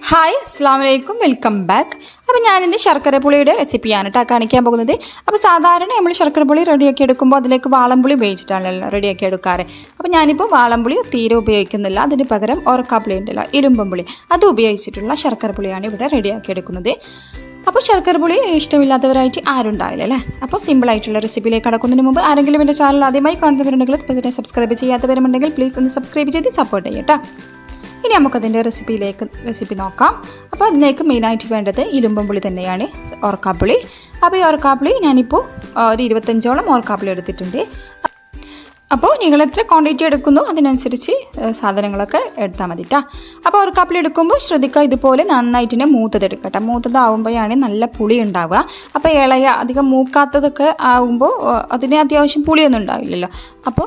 Hi അസ്സാം വലൈക്കും welcome back അപ്പോൾ ഞാനിന്ന് ശർക്കര പുളിയുടെ റെസിപ്പിയാണ് കേട്ടോ കാണിക്കാൻ പോകുന്നത്. അപ്പോൾ സാധാരണ നമ്മൾ ശർക്കര പുളി റെഡിയാക്കി എടുക്കുമ്പോൾ അതിലേക്ക് വാളംപുളി ഉപയോഗിച്ചിട്ടാണല്ലോ റെഡിയാക്കി എടുക്കാറ്. അപ്പോൾ ഞാനിപ്പോൾ വാളംപുളി തീരെ ഉപയോഗിക്കുന്നില്ല. അതിന് പകരം ഓർക്കാപ്പുളി ഉണ്ടല്ലോ ഇരുമ്പമ്പുളി അത് ഉപയോഗിച്ചിട്ടുള്ള ശർക്കര പുളിയാണ് ഇവിടെ റെഡിയാക്കി എടുക്കുന്നത്. അപ്പോൾ ശർക്കര പുളി ഇഷ്ടമില്ലാത്തവരായിട്ട് ആരും ഉണ്ടാവില്ല അല്ലേ അപ്പോൾ സിമ്പിളായിട്ടുള്ള റെസിപ്പിയിലേക്ക് കടക്കുന്നതിന് മുമ്പ് ആരെങ്കിലും എന്റെ ചാനൽ ആദ്യമായി കാണുന്നവരുണ്ടെങ്കിൽ ഇപ്പോൾ തന്നെ സബ്സ്ക്രൈബ് ചെയ്യാത്തവരുണ്ടെങ്കിൽ പ്ലീസ് ഒന്ന് സബ്സ്ക്രൈബ് ചെയ്ത് സപ്പോർട്ട് ചെയ്യട്ടോ ഇനി നമുക്കതിന്റെ റെസിപ്പിയിലേക്ക് റെസിപ്പി നോക്കാം. അപ്പോൾ അതിലേക്ക് മെയിനായിട്ട് വേണ്ടത് ഇരുമ്പമ്പുളി തന്നെയാണ് ഓർക്കാപ്പുളി. അപ്പോൾ ഈ ഓർക്കാപ്പുളി ഞാനിപ്പോൾ ഒരു ഇരുപത്തഞ്ചോളം ഓർക്കാപ്പുളി എടുത്തിട്ടുണ്ട്. അപ്പോൾ നിങ്ങൾ എത്ര ക്വാണ്ടിറ്റി എടുക്കുന്നു അതിനനുസരിച്ച് സാധനങ്ങളൊക്കെ എടുത്താൽ മതി കേട്ടോ അപ്പോൾ ഓർക്കാപ്പിളി എടുക്കുമ്പോൾ ശ്രദ്ധിക്കുക ഇതുപോലെ നന്നായിട്ട് തന്നെ മൂത്തത് എടുക്കട്ടെ മൂത്തതാവുമ്പോഴാണ് നല്ല പുളി ഉണ്ടാവുക. അപ്പോൾ ഇളയ അധികം മൂക്കാത്തതൊക്കെ ആവുമ്പോൾ ഏ, അതിന് അത്യാവശ്യം പുളിയൊന്നും ഉണ്ടാവില്ലല്ലോ. അപ്പോൾ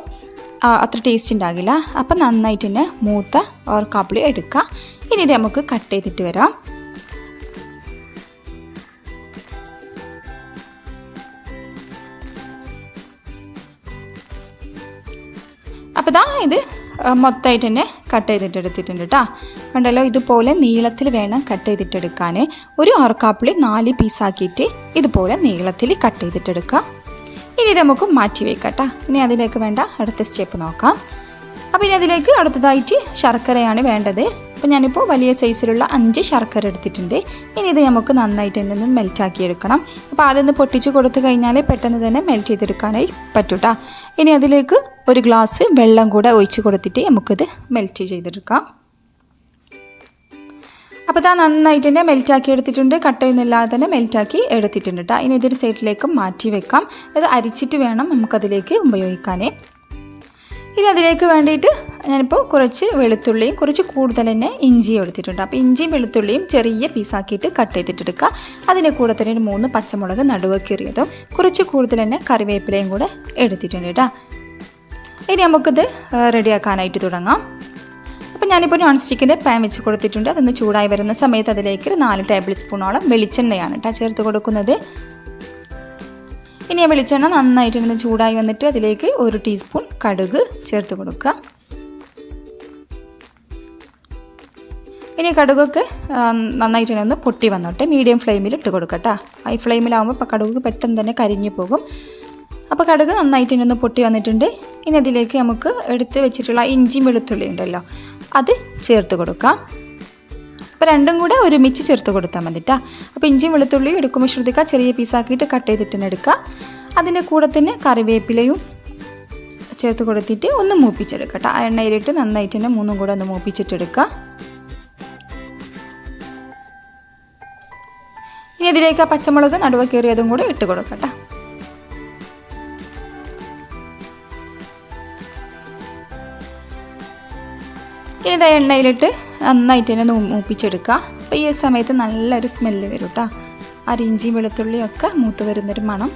അത്ര ടേസ്റ്റ് ഉണ്ടാകില്ല അപ്പം നന്നായിട്ട് തന്നെ മൂത്ത ഓർ ഓർക്കാപ്പിളി എടുക്കുക ഇനി ഇത് നമുക്ക് കട്ട് ചെയ്തിട്ട് വരാം. അപ്പോൾ ഇതാ ഇത് മൊത്തമായിട്ട് തന്നെ കട്ട് ചെയ്തിട്ട് എടുത്തിട്ടുണ്ട് കേട്ടോ കണ്ടല്ലോ ഇതുപോലെ നീളത്തിൽ വേണം കട്ട് ചെയ്തിട്ടെടുക്കാൻ ഒരു ഓർക്കാപ്പിളി നാല് പീസാക്കിയിട്ട് ഇതുപോലെ നീളത്തിൽ കട്ട് ചെയ്തിട്ടെടുക്കുക ഇനി നമുക്ക് മാറ്റി വെക്കാം കേട്ടോ ഇനി അതിലേക്ക് വേണ്ട അടുത്ത സ്റ്റെപ്പ് നോക്കാം. അപ്പോൾ ഇനി അതിലേക്ക് അടുത്തതായിട്ട് ശർക്കരയാണ് വേണ്ടത്. അപ്പോൾ ഞാനിപ്പോൾ വലിയ സൈസിലുള്ള അഞ്ച് ശർക്കര എടുത്തിട്ടുണ്ട്. ഇനി ഇത് നമുക്ക് നന്നായിട്ട് തന്നെ ഒന്ന് മെൽറ്റാക്കി എടുക്കണം. അപ്പോൾ ആദ്യം പൊട്ടിച്ച് കൊടുത്തു കഴിഞ്ഞാൽ പെട്ടെന്ന് തന്നെ മെൽറ്റ് ചെയ്തെടുക്കാനായി പറ്റൂട്ടാ. ഇനി അതിലേക്ക് ഒരു ഗ്ലാസ് വെള്ളം കൂടെ ഒഴിച്ച് കൊടുത്തിട്ട് നമുക്കിത് മെൽറ്റ് ചെയ്തെടുക്കാം. അപ്പോൾ ഇതാ നന്നായിട്ട് തന്നെ മെൽറ്റാക്കി എടുത്തിട്ടുണ്ട്. കട്ട് ചെയ്യുന്നില്ലാതെ തന്നെ മെൽറ്റാക്കി എടുത്തിട്ടുണ്ട് കേട്ടോ ഇനി ഇതൊരു സൈഡിലേക്ക് മാറ്റി വെക്കാം. ഇത് അരിച്ചിട്ട് വേണം നമുക്കതിലേക്ക് ഉപയോഗിക്കാനേ. ഇനി അതിലേക്ക് വേണ്ടിയിട്ട് ഞാനിപ്പോൾ കുറച്ച് വെളുത്തുള്ളിയും കുറച്ച് കൂടുതൽ തന്നെ ഇഞ്ചിയും എടുത്തിട്ടുണ്ട്. അപ്പോൾ ഇഞ്ചിയും വെളുത്തുള്ളിയും ചെറിയ പീസാക്കിയിട്ട് കട്ട് ചെയ്തിട്ടെടുക്കുക. അതിന്റെ കൂടെ തന്നെ ഒരു മൂന്ന് പച്ചമുളക് നടുവക്കേറിയതും കുറച്ച് കൂടുതൽ തന്നെ കറിവേപ്പിലയും കൂടെ എടുത്തിട്ടുണ്ട് കേട്ടോ ഇനി നമുക്കിത് റെഡിയാക്കാനായിട്ട് തുടങ്ങാം. അപ്പോൾ ഞാനിപ്പോൾ നോൺ സ്റ്റിക്കിന്റെ പാൻ വെച്ച് കൊടുത്തിട്ടുണ്ട്. അതൊന്ന് ചൂടായി വരുന്ന സമയത്ത് അതിലേക്ക് ഒരു നാല് ടേബിൾ സ്പൂണോളം വെളിച്ചെണ്ണയാണ് കേട്ടോ ചേർത്ത് കൊടുക്കുന്നത്. ഇനി ആ വെളിച്ചെണ്ണ നന്നായിട്ട് ഇങ്ങനെ ചൂടായി വന്നിട്ട് അതിലേക്ക് ഒരു ടീസ്പൂൺ കടുക് ചേർത്ത് കൊടുക്കുക. ഇനി കടുകൊക്കെ നന്നായിട്ട് ഒന്ന് പൊട്ടി വന്നോട്ടെ. മീഡിയം ഫ്ലെയിമിൽ ഇട്ട് കൊടുക്കട്ടോ ഹൈ ഫ്ലെയിമിലാവുമ്പോൾ ഇപ്പോൾ കടുക് പെട്ടെന്ന് തന്നെ കരിഞ്ഞു പോകും. അപ്പോൾ കടുക് നന്നായിട്ട് തന്നെ ഒന്ന് പൊട്ടി വന്നിട്ടുണ്ട്. ഇനി അതിലേക്ക് നമുക്ക് എടുത്ത് വെച്ചിട്ടുള്ള ഇഞ്ചി വെളുത്തുള്ളി ഉണ്ടല്ലോ. അത് ചേർത്ത് കൊടുക്കാം. അപ്പോൾ രണ്ടും കൂടെ ഒരുമിച്ച് ചേർത്ത് കൊടുത്താൽ മതി കേട്ടോ അപ്പോൾ ഇഞ്ചിയും വെളുത്തുള്ളിയും എടുക്കുമ്പോൾ ശ്രദ്ധിക്കുക ചെറിയ പീസാക്കിയിട്ട് കട്ട് ചെയ്തിട്ട് എടുക്കുക അതിന്റെ കൂടെ തന്നെ കറിവേപ്പിലയും ചേർത്ത് കൊടുത്തിട്ട് ഒന്ന് മൂപ്പിച്ചെടുക്കുക കേട്ടോ ആ എണ്ണയിലിട്ട് നന്നായിട്ട് തന്നെ മൂന്നും കൂടെ ഒന്ന് മൂപ്പിച്ചിട്ടെടുക്കുക ഇനി ഇതിലേക്ക് ആ പച്ചമുളക് നടുവ കയറിയതും കൂടെ ഇട്ട് കൊടുക്കട്ടെ ഇനി ഇതാ എണ്ണയിലിട്ട് നന്നായിട്ട് തന്നെ മൂപ്പിച്ചെടുക്കുക അപ്പോൾ ഈ സമയത്ത് നല്ലൊരു സ്മെല്ല് വരും കേട്ടോ അരിഞ്ചിയും വെളുത്തുള്ളിയും ഒക്കെ മൂത്ത് വരുന്നൊരു മണം.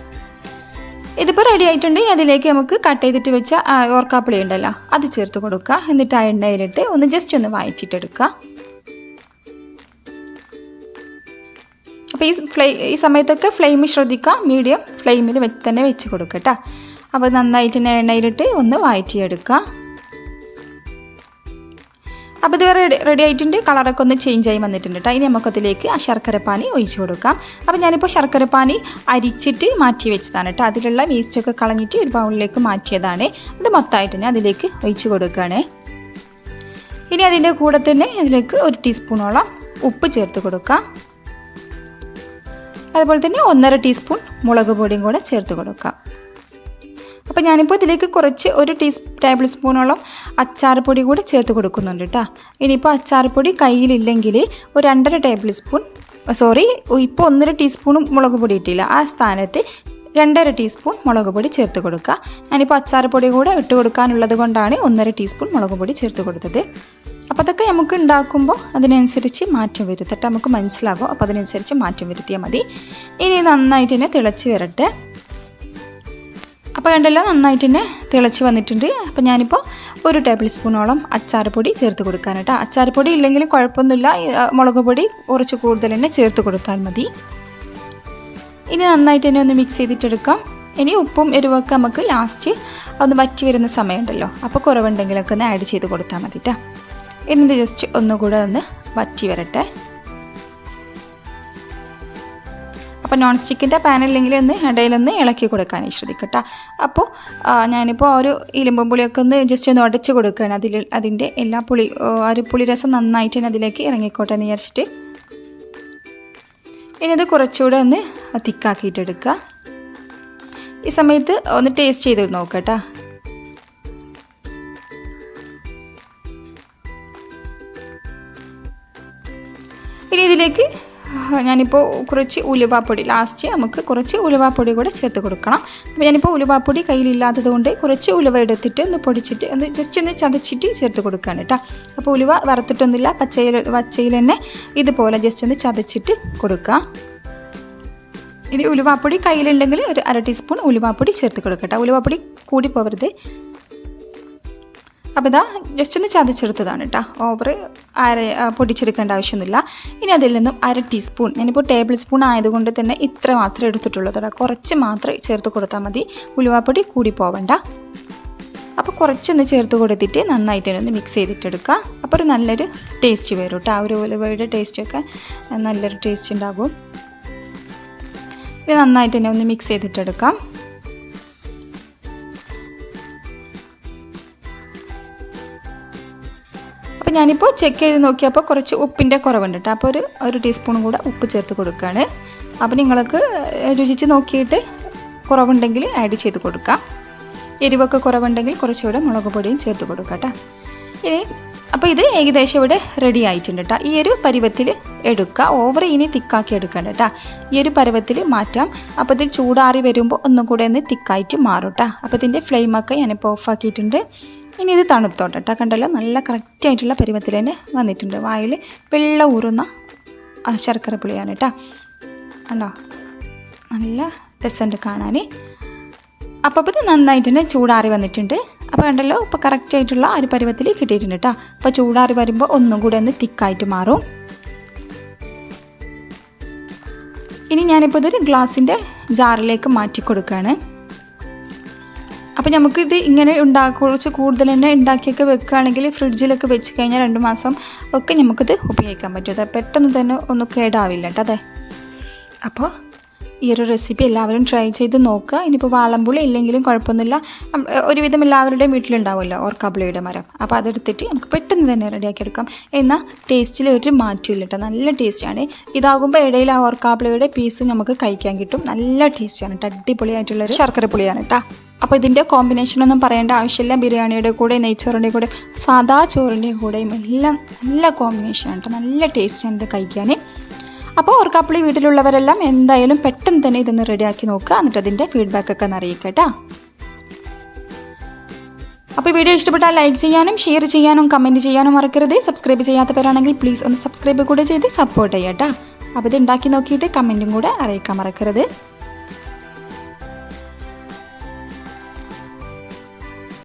ഇതിപ്പോൾ റെഡി ആയിട്ടുണ്ട്. ഇനി അതിലേക്ക് നമുക്ക് കട്ട് ചെയ്തിട്ട് വെച്ച ഓർക്കാപ്പിളി ഉണ്ടല്ലോ അത് ചേർത്ത് കൊടുക്കുക എന്നിട്ട് ആ എണ്ണയിലിട്ട് ഒന്ന് ജസ്റ്റ് ഒന്ന് വായിച്ചിട്ടെടുക്കുക അപ്പോൾ ഈ ഫ്ലേ ഈ സമയത്തൊക്കെ ഫ്ലെയിം ശ്രദ്ധിക്കുക മീഡിയം ഫ്ലെയിമിൽ തന്നെ വെച്ച് കൊടുക്കുക കേട്ടോ അപ്പോൾ നന്നായിട്ട് തന്നെ എണ്ണയിലിട്ട് ഒന്ന് വഴറ്റിയെടുക്കുക അപ്പോൾ ഇത് വേറെ റെഡി ആയിട്ടുണ്ട്. കളറൊക്കെ ഒന്ന് ചേഞ്ച് ആയി വന്നിട്ടുണ്ട് കേട്ടോ ഇനി നമുക്കതിലേക്ക് ആ ശർക്കരപ്പാനി ഒഴിച്ചു കൊടുക്കാം. അപ്പോൾ ഞാനിപ്പോൾ ശർക്കരപ്പാനി അരിച്ചിട്ട് മാറ്റി വെച്ചതാണ് കേട്ടോ അതിലുള്ള വേസ്റ്റൊക്കെ കളഞ്ഞിട്ട് ഒരു ബൗളിലേക്ക് മാറ്റിയതാണ്. അത് മൊത്തമായിട്ട് തന്നെ അതിലേക്ക് ഒഴിച്ചു കൊടുക്കുകയാണ് ഇനി അതിന്റെ കൂടെ തന്നെ അതിലേക്ക് ഒരു ടീസ്പൂണോളം ഉപ്പ് ചേർത്ത് കൊടുക്കാം. അതുപോലെ തന്നെ ഒന്നര ടീസ്പൂൺ മുളക് പൊടിയും കൂടെ ചേർത്ത് കൊടുക്കാം. അപ്പോൾ ഞാനിപ്പോൾ ഇതിലേക്ക് കുറച്ച് ഒരു ടീ ടേബിൾ സ്പൂണോളം അച്ചാർ പൊടി കൂടെ ചേർത്ത് കൊടുക്കുന്നുണ്ട് കേട്ടോ. ഇനിയിപ്പോൾ അച്ചാർ പൊടി കയ്യിലില്ലെങ്കിൽ ഒരു രണ്ടര ടേബിൾ സ്പൂൺ സോറി ഇപ്പോൾ ഒന്നര ടീസ്പൂണും മുളക് പൊടി ഇട്ടില്ല. ആ സ്ഥാനത്ത് രണ്ടര ടീസ്പൂൺ മുളക് പൊടി ചേർത്ത് കൊടുക്കുക. ഞാനിപ്പോൾ അച്ചാർ പൊടി കൂടെ ഇട്ട് കൊടുക്കാനുള്ളത് കൊണ്ടാണ് ഒന്നര ടീസ്പൂൺ മുളക് പൊടി ചേർത്ത് കൊടുത്തത്. അപ്പോൾ അതൊക്കെ നമുക്ക് ഉണ്ടാക്കുമ്പോൾ അതിനനുസരിച്ച് മാറ്റം വരുത്തട്ടെ നമുക്ക് മനസ്സിലാകും അപ്പോൾ അതിനനുസരിച്ച് മാറ്റം വരുത്തിയാൽ മതി. ഇനി നന്നായിട്ട് തന്നെ തിളച്ച് വരട്ടെ. അപ്പോൾ കണ്ടല്ലോ നന്നായിട്ട് തന്നെ തിളച്ച് വന്നിട്ടുണ്ട്. അപ്പോൾ ഞാനിപ്പോൾ ഒരു ടേബിൾ സ്പൂണോളം അച്ചാർ പൊടി ചേർത്ത് കൊടുക്കാൻ കേട്ടോ അച്ചാർ പൊടി ഇല്ലെങ്കിലും കുഴപ്പമൊന്നുമില്ല. മുളക് പൊടി കുറച്ച് കൂടുതൽ തന്നെ ചേർത്ത് കൊടുത്താൽ മതി. ഇനി നന്നായിട്ട് തന്നെ ഒന്ന് മിക്സ് ചെയ്തിട്ടെടുക്കാം. ഇനി ഉപ്പും എരിവൊക്കെ നമുക്ക് ലാസ്റ്റ് ഒന്ന് വറ്റി വരുന്ന സമയമുണ്ടല്ലോ. അപ്പോൾ കുറവുണ്ടെങ്കിലൊക്കെ ഒന്ന് ആഡ് ചെയ്ത് കൊടുത്താൽ മതി കേട്ടോ എന്നിട്ട് ജസ്റ്റ് ഒന്നുകൂടെ ഒന്ന് വറ്റി വരട്ടെ. അപ്പോൾ നോൺ സ്റ്റിക്കിന്റെ പാനില്ലെങ്കിൽ ഒന്ന് ഇടയിലൊന്ന് ഇളക്കി കൊടുക്കാൻ ശ്രദ്ധിക്കട്ടോ അപ്പോൾ ഞാനിപ്പോൾ ഒരു ഇലുമ്പും പുളിയൊക്കെ ഒന്ന് ജസ്റ്റ് ഒന്ന് ഉടച്ച് കൊടുക്കുകയാണ്. അതിൽ അതിന്റെ എല്ലാ പുളി ഒരു പുളിരസം നന്നായിട്ട് തന്നെ അതിലേക്ക് ഇറങ്ങിക്കോട്ടെ എന്ന് വിചാരിച്ചിട്ട്. ഇനി ഇത് കുറച്ചുകൂടെ ഒന്ന് തിക്കാക്കിയിട്ടെടുക്കുക ഈ സമയത്ത് ഒന്ന് ടേസ്റ്റ് ചെയ്ത് നോക്കട്ടോ. ഇനി ഇതിലേക്ക് ഞാനിപ്പോൾ കുറച്ച് ഉലുവാപ്പൊടി. ലാസ്റ്റ് നമുക്ക് കുറച്ച് ഉലുവാപ്പൊടി കൂടെ ചേർത്ത് കൊടുക്കണം. അപ്പോൾ ഞാനിപ്പോൾ ഉലുവാപ്പൊടി കയ്യിലില്ലാത്തത് കൊണ്ട് കുറച്ച് ഉലുവ എടുത്തിട്ട് ഒന്ന് പൊടിച്ചിട്ട് ഒന്ന് ജസ്റ്റ് ഒന്ന് ചതച്ചിട്ട് ചേർത്ത് കൊടുക്കുകയാണ് കേട്ടോ അപ്പോൾ ഉലുവ വറുത്തിട്ടൊന്നുമില്ല. പച്ചയിൽ പച്ചയിൽ തന്നെ ഇതുപോലെ ജസ്റ്റ് ഒന്ന് ചതച്ചിട്ട് കൊടുക്കുക ഇനി ഉലുവാപ്പൊടി കയ്യിലുണ്ടെങ്കിൽ ഒരു അര ടീസ്പൂൺ ഉലുവാപ്പൊടി ചേർത്ത് കൊടുക്കട്ടെ. ഉലുവാപ്പൊടി കൂടി പോകരുത് അപ്പോൾ ഇതാ ജസ്റ്റ് ഒന്ന് ചതച്ചെടുത്തതാണ് കേട്ടോ ഓവർ അര പൊടിച്ചെടുക്കേണ്ട ആവശ്യമൊന്നുമില്ല. ഇനി അതിൽ നിന്നും അര ടീസ്പൂൺ ഞാനിപ്പോൾ ടേബിൾ സ്പൂൺ ആയതുകൊണ്ട് തന്നെ ഇത്ര മാത്രമേ എടുത്തിട്ടുള്ളൂ കേട്ടോ കുറച്ച് മാത്രം ചേർത്ത് കൊടുത്താൽ മതി. ഉലുവാപ്പൊടി കൂടി പോവണ്ട. അപ്പോൾ കുറച്ചൊന്ന് ചേർത്ത് കൊടുത്തിട്ട് നന്നായിട്ട് ഒന്ന് മിക്സ് ചെയ്തിട്ടെടുക്കുക അപ്പോൾ ഒരു നല്ലൊരു ടേസ്റ്റ് വരും കേട്ടോ ആ ഒരു ഉലുവയുടെ ടേസ്റ്റൊക്കെ നല്ലൊരു ടേസ്റ്റ് ഉണ്ടാകും. ഇത് നന്നായിട്ട് തന്നെ ഒന്ന് മിക്സ് ചെയ്തിട്ടെടുക്കാം. അപ്പോൾ ഞാനിപ്പോൾ ചെക്ക് ചെയ്ത് നോക്കിയപ്പോൾ കുറച്ച് ഉപ്പിന്റെ കുറവുണ്ട് കേട്ടോ അപ്പോൾ ഒരു ഒരു ടീസ്പൂൺ കൂടെ ഉപ്പ് ചേർത്ത് കൊടുക്കുകയാണ് അപ്പോൾ നിങ്ങൾക്ക് രുചിച്ച് നോക്കിയിട്ട് കുറവുണ്ടെങ്കിൽ ആഡ് ചെയ്ത് കൊടുക്കാം. എരിവൊക്കെ കുറവുണ്ടെങ്കിൽ കുറച്ചുകൂടെ മുളക് പൊടിയും ചേർത്ത് കൊടുക്കുക കേട്ടോ ഇനി അപ്പോൾ ഇത് ഏകദേശം ഇവിടെ റെഡി ആയിട്ടുണ്ട് കേട്ടോ ഈ ഒരു പരുവത്തിൽ എടുക്കുക. ഓവർ ഇനി തിക്കാക്കി എടുക്കണ്ട കേട്ടോ ഈ ഒരു പരുവത്തിൽ മാറ്റാം. അപ്പോൾ ഇത് ചൂടാറി വരുമ്പോൾ ഒന്നും കൂടെ ഒന്ന് തിക്കായിട്ട് മാറും കേട്ടോ അപ്പോൾ ഇതിന്റെ ഫ്ലെയിമൊക്കെ ഞാനിപ്പോൾ ഓഫാക്കിയിട്ടുണ്ട് ഇനി ഇത് തണുത്തോട്ടെ കേട്ടോ കണ്ടല്ലോ നല്ല കറക്റ്റായിട്ടുള്ള പരുവത്തിൽ തന്നെ വന്നിട്ടുണ്ട്. വായിൽ വെള്ള ഊറുന്ന ശർക്കര പുളിയാണ് കേട്ടോ കണ്ടോ? നല്ല രസമുണ്ട് കാണാൻ. അപ്പോൾ ഇത് നന്നായിട്ട് തന്നെ ചൂടാറി വന്നിട്ടുണ്ട്. അപ്പോൾ കണ്ടല്ലോ ഇപ്പോൾ കറക്റ്റായിട്ടുള്ള ഒരു പരുവത്തിൽ കിട്ടിയിട്ടുണ്ട് കേട്ടോ അപ്പോൾ ചൂടാറി വരുമ്പോൾ ഒന്നും കൂടെ ഒന്ന് തിക്കായിട്ട് മാറും. ഇനി ഞാനിപ്പോൾ ഇതൊരു ഗ്ലാസിന്റെ ജാറിലേക്ക് മാറ്റി കൊടുക്കുകയാണ് അപ്പോൾ നമുക്കിത് ഇങ്ങനെ ഉണ്ടാ കുറച്ച് കൂടുതൽ തന്നെ ഉണ്ടാക്കിയൊക്കെ വെക്കുകയാണെങ്കിൽ ഫ്രിഡ്ജിലൊക്കെ വെച്ച് കഴിഞ്ഞാൽ രണ്ട് മാസം ഒക്കെ നമുക്കിത് ഉപയോഗിക്കാൻ പറ്റും. അതെ പെട്ടെന്ന് തന്നെ ഒന്നും കേടാവില്ല കേട്ടോ അതെ. അപ്പോൾ ഈ ഒരു റെസിപ്പി എല്ലാവരും ട്രൈ ചെയ്ത് നോക്കുക. ഇനിയിപ്പോൾ വാളമ്പുളി ഇല്ലെങ്കിലും കുഴപ്പമൊന്നുമില്ല. ഒരുവിധം എല്ലാവരുടെയും വീട്ടിലുണ്ടാവുമല്ലോ ഓർക്കാബുളിയുടെ മരം. അപ്പോൾ അതെടുത്തിട്ട് നമുക്ക് പെട്ടെന്ന് തന്നെ റെഡിയാക്കി എടുക്കാം എന്നാൽ ടേസ്റ്റിൽ ഒരു മാറ്റമില്ല കേട്ടോ. നല്ല ടേസ്റ്റാണ് ഇതാകുമ്പോൾ ഇടയിൽ ആ ഓർക്കാബുളിയുടെ പീസ് നമുക്ക് കഴിക്കാൻ കിട്ടും. നല്ല ടേസ്റ്റാണ് കേട്ടോ അടിപൊളിയായിട്ടുള്ളൊരു ശർക്കര പുളിയാണ് കേട്ടോ. അപ്പോൾ ഇതിന്റെ കോമ്പിനേഷൻ ഒന്നും പറയേണ്ട ആവശ്യമില്ല. ബിരിയാണിയുടെ കൂടെ നെയ്ച്ചോറിന്റെ കൂടെ സാദാ ചോറിന്റെ കൂടെയും എല്ലാം നല്ല കോമ്പിനേഷൻ ആണ് നല്ല ടേസ്റ്റാണ് ഇത് കഴിക്കാൻ അപ്പോൾ ഓർക്കാപ്പിളി വീട്ടിലുള്ളവരെല്ലാം എന്തായാലും പെട്ടെന്ന് തന്നെ ഇതൊന്ന് റെഡിയാക്കി നോക്കുക. എന്നിട്ട് അതിന്റെ ഫീഡ്ബാക്ക് ഒക്കെ അറിയിക്കുക കേട്ടോ. അപ്പോൾ വീഡിയോ ഇഷ്ടപ്പെട്ടാൽ ലൈക്ക് ചെയ്യാനും ഷെയർ ചെയ്യാനും കമന്റ് ചെയ്യാനും മറക്കരുത്. സബ്സ്ക്രൈബ് ചെയ്യാത്തവരാണെങ്കിൽ പ്ലീസ് ഒന്ന് സബ്സ്ക്രൈബ് കൂടെ ചെയ്ത് സപ്പോർട്ട് ചെയ്യട്ടോ അപ്പോൾ ഇത് ഉണ്ടാക്കി നോക്കിയിട്ട് കമന്റും കൂടെ അറിയിക്കാൻ മറക്കരുത്.